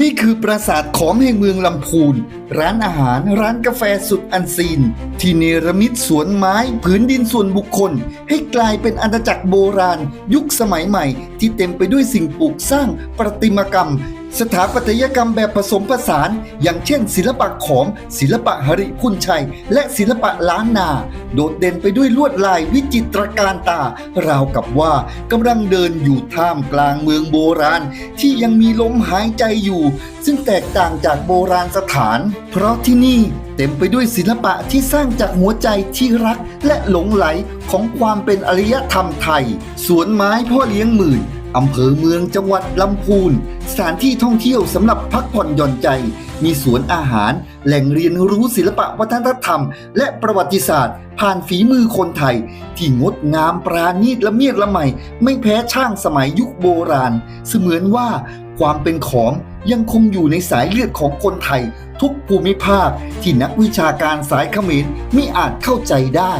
นี่คือปราสาทขอมแห่งเมืองลำพูน ร้านอาหารร้านกาแฟสุดอันซีน ที่เนรมิตสวนไม้ผืนดินส่วนบุคคล ให้กลายเป็นอาณาจักรโบราณ ยุคสมัยใหม่ ที่เต็มไปด้วยสิ่งปลูกสร้างประติมากรรม สถาปัตยกรรมแบบผสมผสาน อย่างเช่น ศิลปะขอม ศิลปะหริพุนชัย และศิลปะล้านนา โดดเด่นไปด้วยลวดลายวิจิตรการตา ราวกับว่ากำลังเดินอยู่ท่ามกลางเมืองโบราณ ที่ยังมีลมหายใจอยู่ ซึ่งแตกต่างจากโบราณสถาน เพราะที่นี่เต็มไปด้วยศิลปะที่สร้างจากหัวใจที่รักและหลงไหลของความเป็นอารยธรรมไทย สวนไม้พ่อเลี้ยงหมื่น อำเภอเมืองจังหวัดลำพูน สถานที่ท่องเที่ยวสำหรับพักผ่อนหย่อนใจ มีสวนอาหาร แหล่งเรียนรู้ศิลปะวัฒนธรรม และประวัติศาสตร์ ผ่านฝีมือคนไทย ที่งดงามปราณีตละเมียดละไมไม่แพ้ช่างสมัยยุคโบราณ เสมือนว่าความเป็นของยังคงอยู่ในสายเลือดของคนไทย ทุกภูมิภาคที่นักวิชาการสายเขมรมิอาจเข้าใจได้